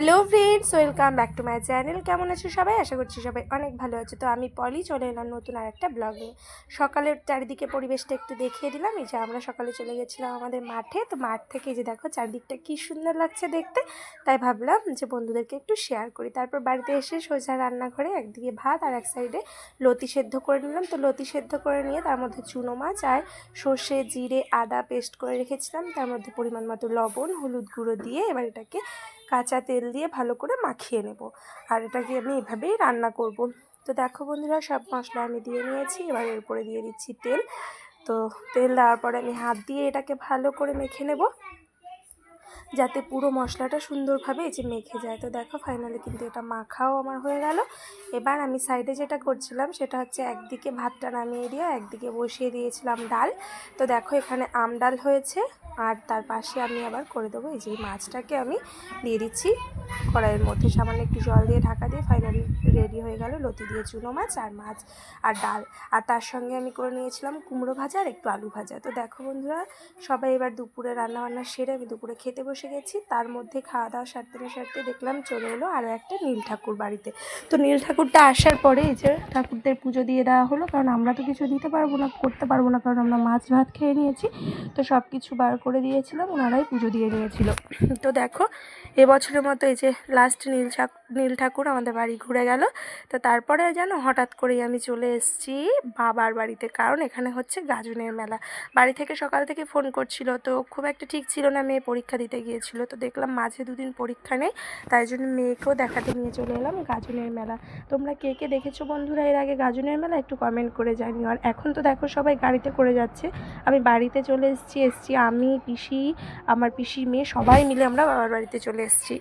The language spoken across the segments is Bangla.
Hello friends welcome back to my channel কেমন আছো সবাই? আশা করছি সবাই অনেক ভালো আছে। তো আমি পলি, চলে এলাম নতুন আর একটা ব্লগ সকালের চারিদিকে পরিবেশটা একটু দেখিয়ে দিলাম। এই যে আমরা সকালে চলে গেছিলাম আমাদের মাঠে। তো মাঠ থেকে যে দেখো, চারিদিকটা কি সুন্দর লাগছে দেখতে। তাই ভাবলাম যে বন্ধুদেরকে একটু শেয়ার করি। তারপর বাড়িতে এসে সোজা রান্নাঘরে একদিকে ভাত আর এক সাইডে লতি সেদ্ধ করে নিলাম। তো লতি সেদ্ধ করে নিয়ে তার মধ্যে চুনো মাছ আর সর্ষে, জিরে, আদা পেস্ট করে রেখেছিলাম। তার মধ্যে পরিমাণ মতো লবণ, হলুদ গুঁড়ো দিয়ে এবার এটাকে কাঁচা তেল দিয়ে ভালো করে মাখিয়ে নেব। আর এটাকে আমি এভাবেই রান্না করব। তো দেখো বন্ধুরা, সব মশলা আমি দিয়ে নিয়েছি। এবার এর উপরে দিয়ে দিচ্ছি তেল। তো তেল দেওয়ার পরে আমি হাত দিয়ে এটাকে ভালো করে মেখে নেব। যাতে পুরো মশলাটা সুন্দরভাবে এই যে মেখে যায়। তো দেখো ফাইনালি কিন্তু এটা মাখাও আমার হয়ে গেল। এবার আমি সাইডে যেটা করছিলাম সেটা হচ্ছে একদিকে ভাতটা নামিয়ে দিয়ে একদিকে বসিয়ে দিয়েছিলাম ডাল। তো দেখো এখানে আম ডাল হয়েছে আর তার পাশে আমি আবার করে দেবো এই যে মাছটাকে আমি দিয়ে দিচ্ছি কড়াইয়ের মধ্যে। সামান্য একটু জল দিয়ে ঢাকা দিয়ে ফাইনালি রেডি হয়ে গেল লতি দিয়ে চুনো মাছ আর মাছ আর ডাল। আর তার সঙ্গে আমি করে নিয়েছিলাম কুমড়ো ভাজা আর একটু আলু ভাজা। তো দেখো বন্ধুরা, সবাই এবার দুপুরে রান্নাবান্না সেরে আমি দুপুরে খেতে বসে গেছি, তার মধ্যে খাওয়া দাওয়া সারতে না সারতে দেখলাম চলে এলো আরও একটা নীল ঠাকুর বাড়িতে। তো নীল ঠাকুরটা আসার পরে এই যে ঠাকুরদের পুজো দিয়ে দেওয়া হলো, কারণ আমরা তো কিছু দিতে পারব না, করতে পারব না, কারণ আমরা মাছ ভাত খেয়ে নিয়েছি, তো সব কিছু বার করে দিয়েছিলাম, ওনারাই পুজো দিয়ে নিয়েছিল। তো দেখো, এবছরের মতো এই যে লাস্ট নীল নীল ঠাকুর আমাদের বাড়ি ঘুরে গেল, তো তারপরে যেন হঠাৎ করেই আমি চলে এসেছি বাবার বাড়িতে, কারণ এখানে হচ্ছে গাজনের মেলা। বাড়ি থেকে সকাল থেকে ফোন করছিল, তো খুব একটা ঠিক ছিল না, মেয়ে পরীক্ষা দিতে গিয়েছিল। তো দেখলাম মাঝে দুদিন পরীক্ষা নেই, তাই জন্য মেয়েকেও দেখাতে নিয়ে চলে এলাম গাজনের মেলা। তোমরা কে কে দেখেছ বন্ধুরা এর আগে গাজনের মেলা? একটু কমেন্ট করে জানিও। আর এখন তো দেখো সবাই গাড়িতে করে যাচ্ছে। আমি বাড়িতে চলে এসেছি, এসছি আমি, পিসি, আমার পিসি মেয়ে, সবাই মিলে আমরা বাবার বাড়িতে চলে এসেছি।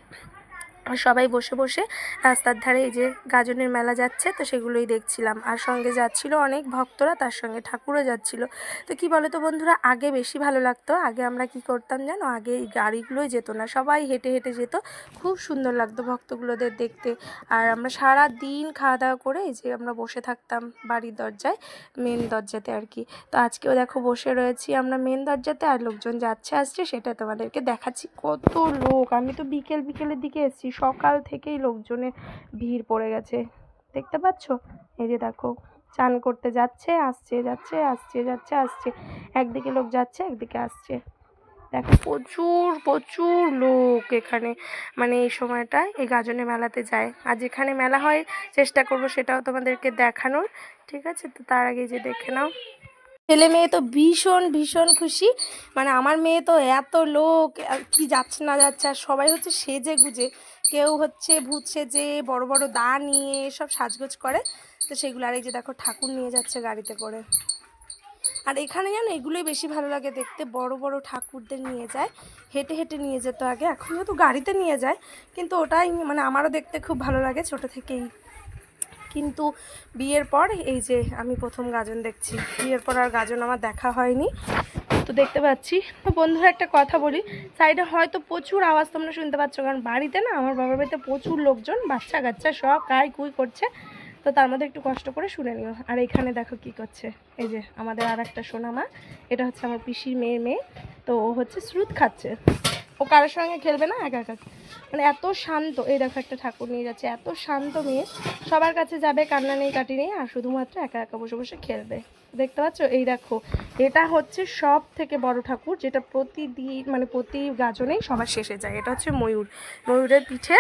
সবাই বসে বসে রাস্তার ধারে এই যে গাজনের মেলা যাচ্ছে, তো সেগুলোই দেখছিলাম। আর সঙ্গে যাচ্ছিল অনেক ভক্তরা, তার সঙ্গে ঠাকুরও যাচ্ছিল। তো কি বলো তো বন্ধুরা, আগে বেশি ভালো লাগতো। আগে আমরা কি করতাম জানো? আগে এই গাড়িগুলোই যেত না। সবাই হেঁটে হেঁটে যেত। খুব সুন্দর লাগতো ভক্তগুলোদের দেখতে। আর আমরা সারা দিন খাওয়া দাওয়া করে এই যে আমরা বসে থাকতাম বাড়ির দরজায় মেন দরজাতে আর কি। তো আজকেও দেখো বসে রয়েছি আমরা মেন দরজাতে, আর লোকজন যাচ্ছে আসছে, সেটা তোমাদেরকে দেখাচ্ছি। কত লোক! আমি তো বিকেল বিকেলের দিকে এসেছি। সকাল থেকেই লোকজনের ভিড় পড়ে গেছে। দেখতে পাচ্ছ? এই যে দেখো, চান করতে যাচ্ছে, আসছে যাচ্ছে আসছে যাচ্ছে, আসছে। একদিকে লোক যাচ্ছে, একদিকে আসছে। দেখো, প্রচুর প্রচুর লোক এখানে। মানে এই সময়টায়, এই গাজনে মেলাতে যায়। আর যেখানে মেলা হয়, চেষ্টা করব সেটাও তোমাদেরকে দেখানোর, ঠিক আছে? তো তার আগে যে দেখে নাও। ছেলে মেয়ে তো ভীষণ ভীষণ খুশি। মানে আমার মেয়ে তো এত লোক কি যাচ্ছে না যাচ্ছে, আর সবাই হচ্ছে সেজে গুজে কেউ হচ্ছে ভূত সেজে বড় বড় দা নিয়ে সব সাজগোজ করে, তো সেগুলো, আর এই যে দেখো ঠাকুর নিয়ে যাচ্ছে গাড়িতে করে। আর এখানে জানো, এগুলোই বেশি ভালো লাগে দেখতে, বড় বড় ঠাকুরদের নিয়ে যায়, হেঁটে হেঁটে নিয়ে যেত আগে, এখন যেহেতু গাড়িতে নিয়ে যায়, কিন্তু ওটাই মানে আমারও দেখতে খুব ভালো লাগে ছোট থেকেই। কিন্তু বিয়ের পর, এই যে আমি প্রথম গাজন দেখছি, বিয়ের পর আর গাজন আমার দেখা হয়নি। তো দেখতে পাচ্ছি। তো বন্ধুরা, একটা কথা বলি। সাইডে হয়তো প্রচুর আওয়াজ তোমরা শুনতে পাচ্ছ, কারণ বাড়িতে না আমার বাবার বাড়িতে প্রচুর লোকজন বাচ্চা কাচ্চা সব কাই কুই করছে। তো তার মধ্যে একটু কষ্ট করে শুনে নিও আর এখানে দেখো কি করছে। এই যে আমাদের আর একটা সোনামা, এটা হচ্ছে আমার পিসির মেয়ের মেয়ে। তো ও হচ্ছে শ্রুত খাচ্ছে। ও কারোর সঙ্গে খেলবে না? একা একা। মানে এত শান্ত, এই দেখো একটা ঠাকুর নিয়ে যাচ্ছে। এত শান্ত মেয়ে। সবার কাছে যাবে, কান্না নেই, কাটি নেই, আর শুধুমাত্র একা একা বসে বসে খেলবে। দেখতে পাচ্ছ? এই দেখো, এটা হচ্ছে সব থেকে বড় ঠাকুর, যেটা প্রতিদিন মানে প্রতি গাজনেই সবার শেষে যায়। এটা হচ্ছে ময়ূর। ময়ূরের পিঠে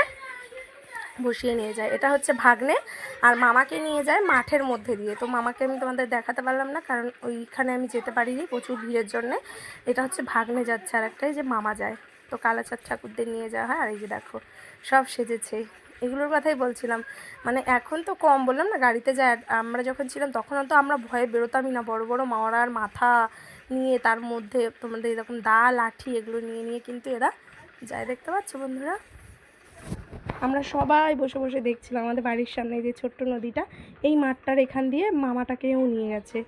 বসিয়ে নিয়ে যায়। এটা হচ্ছে ভাগ্নে, আর মামাকে নিয়ে যায় মাঠের মধ্যে দিয়ে। তো মামাকে আমি তোমাদের দেখাতে পারলাম না, কারণ ওইখানে আমি যেতে পারিনি প্রচুর ভিড়ের জন্য। এটা হচ্ছে ভাগ্নে যাচ্ছে, আর একটাই যে মামা যায়। তো কালাচাঁদ ঠাকুরদের নিয়ে যাওয়া হয়, আর এই যে দেখো, সব সেজেছে। এগুলোর কথাই বলছিলাম। মানে এখন তো কম, বললাম না, গাড়িতে যায়, আমরা যখন ছিলাম তখন তো আমরা ভয়ে বেরোতামই না। বড় বড় মাওয়ার মাথা নিয়ে, তার মধ্যে তোমাদের এরকম দা লাঠি এগুলো নিয়ে নিয়ে কিন্তু এরা যায়। দেখতে পাচ্ছ বন্ধুরা? আমরা সবাই বসে বসে দেখছিলাম আমাদের বাড়ির সামনে যে ছোট্ট নদীটা, এই মাঠটার এখান দিয়ে মামাটাকেও নিয়ে গেছে।